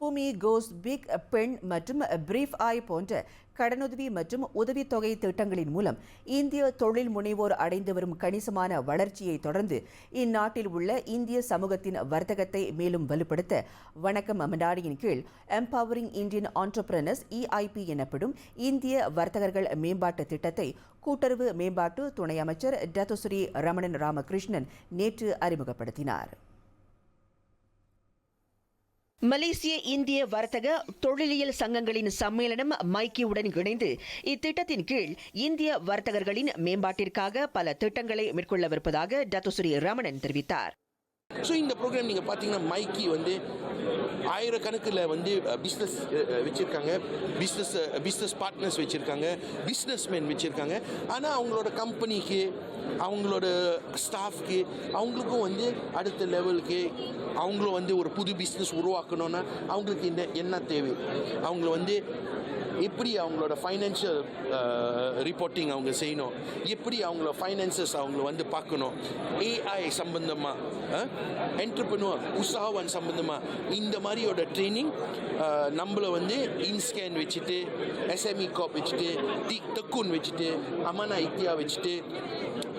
பூமி கோஸ் பிக் பெண் மற்றும் பிரீஃப் ஆய் போன்ற கடனுதவி மற்றும் உதவித்தொகை திட்டங்களின் மூலம் இந்திய தொழில் முனைவோர் அடைந்து வரும் கணிசமான வளர்ச்சியை தொடர்ந்து இந்நாட்டில் உள்ள இந்திய சமூகத்தின் வர்த்தகத்தை மேலும் வலுப்படுத்த வணக்கம் அமடாடியின் கீழ் எம்பவரிங் இந்தியன் ஆண்டர்பிரனர்ஸ் இஐபி எனப்படும் இந்திய வர்த்தகர்கள் மேம்பாட்டு திட்டத்தை கூட்டுறவு மேம்பாட்டு துணை அமைச்சர் டத்துஸ்ரீ ரமணன் ராமகிருஷ்ணன் நேற்று அறிமுகப்படுத்தினார். மலேசிய இந்திய வர்த்தக தொழிலியல் சங்கங்களின் சம்மேளனம் மைக்கியுடன் இணைந்து இத்திட்டத்தின் கீழ் இந்திய வர்த்தகர்களின் மேம்பாட்டிற்காக பல திட்டங்களை மேற்கொள்ளவிருப்பதாக டத்துஸ்ரீ ரமணன் தெரிவித்தார். ஸோ இந்த ப்ரோக்ராம் நீங்கள் பார்த்தீங்கன்னா மைக்கி வந்து ஆயிரக்கணக்கில் வந்து பிஸ்னஸ் வச்சுருக்காங்க. பிஸ்னஸ் பிஸ்னஸ் பார்ட்னர்ஸ் வச்சுருக்காங்க. பிஸ்னஸ்மேன் வச்சுருக்காங்க. ஆனால் அவங்களோட கம்பெனிக்கு அவங்களோட ஸ்டாஃப்க்கு அவங்களுக்கும் வந்து அடுத்த லெவலுக்கு அவங்களும் வந்து ஒரு புது பிஸ்னஸ் உருவாக்கணும்னா அவங்களுக்கு என்ன என்ன தேவை? அவங்கள வந்து எப்படி அவங்களோட ஃபைனான்ஷியல் ரிப்போர்ட்டிங் uh, அவங்க செய்யணும்? எப்படி அவங்களோட ஃபைனான்சஸ் அவங்கள வந்து பார்க்கணும்? ஏஐ சம்பந்தமாக என்டர்பிரனுவர் உற்சாகவான் சம்பந்தமாக இந்த மாதிரியோட ட்ரைனிங் uh, நம்மளை வந்து இன்ஸ்கேன் வச்சுட்டு எஸ்எம்இ காப் வச்சுட்டு தி தக்குன் வச்சுட்டு அமனா இத்தியா வச்சுட்டு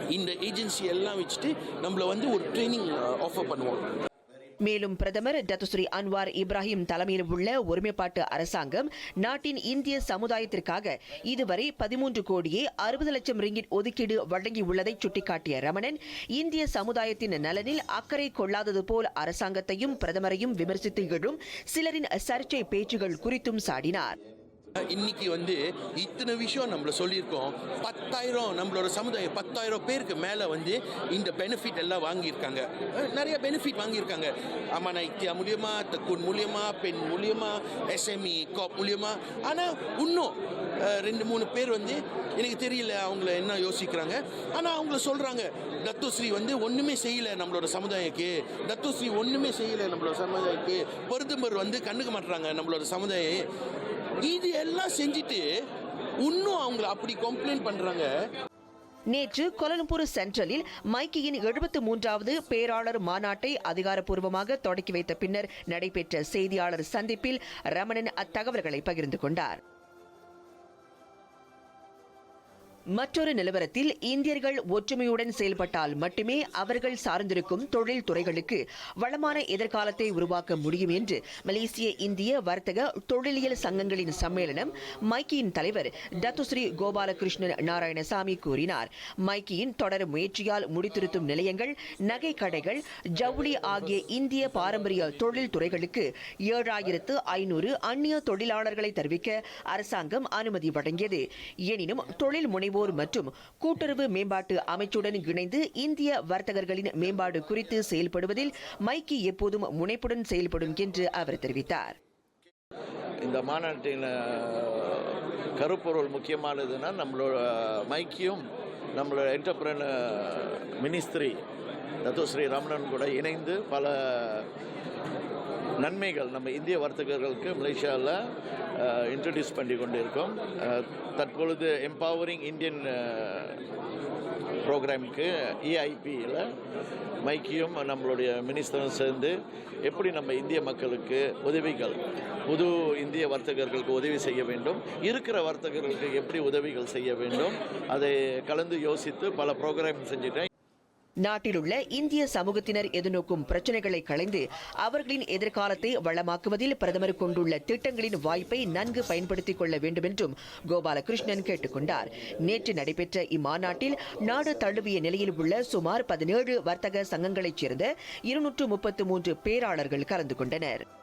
இந்த ஏஜென்சி எல்லாம் வச்சுட்டு நம்மளை வந்து ஒரு ட்ரைனிங் ஆஃபர் பண்ணுவோம் மேலும் பிரதமர் டத்துஸ்ரீ அன்வார் இப்ராஹிம் தலைமையில் உள்ள ஒருமைப்பாட்டு அரசாங்கம் நாட்டின் இந்திய சமுதாயத்திற்காக இதுவரை பதிமூன்று கோடியே அறுபது லட்சம் ரிங்கிட் ஒதுக்கீடு வழங்கியுள்ளதை சுட்டிக்காட்டிய ரமணன் இந்திய சமுதாயத்தின் நலனில் அக்கறை கொள்ளாதது போல் அரசாங்கத்தையும் பிரதமரையும் விமர்சித்து எழும் சிலரின் சர்ச்சை பேச்சுகள் குறித்தும் சாடினார். இன்னைக்கு வந்து இத்தனை விஷயம் நம்மள சொல்லியிருக்கோம். பத்தாயிரம் நம்மளோட சமுதாயம் பத்தாயிரம் பேருக்கு மேலே வந்து இந்த பெனிஃபிட் எல்லாம் வாங்கியிருக்காங்க. நிறைய பெனிஃபிட் வாங்கியிருக்காங்க. அமானா இத்தியா மூலியமா தக்குன் மூலியமா பெண் மூலியமா எஸ்எம்இ காப் மூலியமா. ஆனால் இன்னும் ரெண்டு மூணு பேர் வந்து எனக்கு தெரியல அவங்கள என்ன யோசிக்கிறாங்க. ஆனால் அவங்கள சொல்கிறாங்க தத்துஸ்ரீ வந்து ஒன்றுமே செய்யலை நம்மளோட சமுதாயக்கு. தத்துஸ்ரீ ஒன்றுமே செய்யலை நம்மளோட சமுதாயக்கு. பொருத்தம்பர் வந்து கண்டுக்க மாட்டுறாங்க நம்மளோட சமுதாயம். இது எல்லாம் செஞ்சுட்டு இன்னும் அவங்கள அப்படி கம்ப்ளைண்ட் பண்றாங்க. நேற்று கொலலம்பூர் சென்ட்ரலில் மைக்கியின் எழுபத்து மூன்றாவது பேராளர் மாநாட்டை அதிகாரப்பூர்வமாக தொடக்கி வைத்த பின்னர் நடைபெற்ற செய்தியாளர் சந்திப்பில் ரமணன் அத்தகவல்களை பகிர்ந்து கொண்டார். மற்றொரு நிலவரத்தில் இந்தியர்கள் ஒற்றுமையுடன் செயல்பட்டால் மட்டுமே அவர்கள் சார்ந்திருக்கும் தொழில் துறைகளுக்கு வளமான எதிர்காலத்தை உருவாக்க முடியும் என்று மலேசிய இந்திய வர்த்தக தொழிலியல் சங்கங்களின் சம்மேளனம் மைக்கியின் தலைவர் டத்துஸ்ரீ கோபாலகிருஷ்ணன் நாராயணசாமி கூறினார். மைக்கியின் தொடர் முயற்சியால் முடித்திருத்தும் நிலையங்கள் நகை கடைகள் ஜவுளி ஆகிய இந்திய பாரம்பரிய தொழில் துறைகளுக்கு ஏழாயிரத்து ஐநூறு அந்நிய தொழிலாளர்களை தெரிவிக்க அரசாங்கம் அனுமதி வழங்கியது. எனினும் தொழில் முனைவோர் மற்றும் கூட்டுறவு மேம்பாட்டு அமைச்சுடன் இணைந்து இந்திய வர்த்தகர்களின் மேம்பாடு குறித்து செயல்படுவதில் மைக்கி எப்போதும் முனைப்புடன் செயல்படும் என்று அவர் தெரிவித்தார். இந்த மாநாட்டின் கருப்பொருள் முக்கியமானதுன்னா நம்மளோட மைக்கியும் நம்மளோட என்டர்பிரனர் மினிஸ்திரி தத்துஸ்ரீ ரமணன் கூட இணைந்து பல நன்மைகள் நம்ம இந்திய வர்த்தகர்களுக்கு மலேசியாவில் இன்ட்ரடியூஸ் பண்ணி கொண்டு இருக்கோம் தற்பொழுது எம்பவரிங் இந்தியன் ப்ரோக்ராமுக்கு இஐபியில் மைக்கியும் நம்மளுடைய மினிஸ்டரும் சேர்ந்து எப்படி நம்ம இந்திய மக்களுக்கு உதவிகள் புது இந்திய வர்த்தகர்களுக்கு உதவி செய்ய வேண்டும் இருக்கிற வர்த்தகர்களுக்கு எப்படி உதவிகள் செய்ய வேண்டும் அதை கலந்து யோசித்து பல ப்ரோக்ராம் செஞ்சுட்டேன். நாட்டிலுள்ள இந்திய சமூகத்தினர் எதிர்நோக்கும் பிரச்சனைகளை களைந்து அவர்களின் எதிர்காலத்தை வளமாக்குவதில் பிரதமர் கொண்டுள்ள திட்டங்களின் வாய்ப்பை நன்கு பயன்படுத்திக் கொள்ள வேண்டும் என்றும் கோபாலகிருஷ்ணன் கேட்டுக்கொண்டார். நேற்று நடைபெற்ற இம்மாநாட்டில் நாடு தழுவிய நிலையில் உள்ள சுமார் பதினேழு வர்த்தக சங்கங்களைச் சேர்ந்த இருநூற்று முப்பத்து மூன்று பேராளர்கள் கலந்து கொண்டனர்.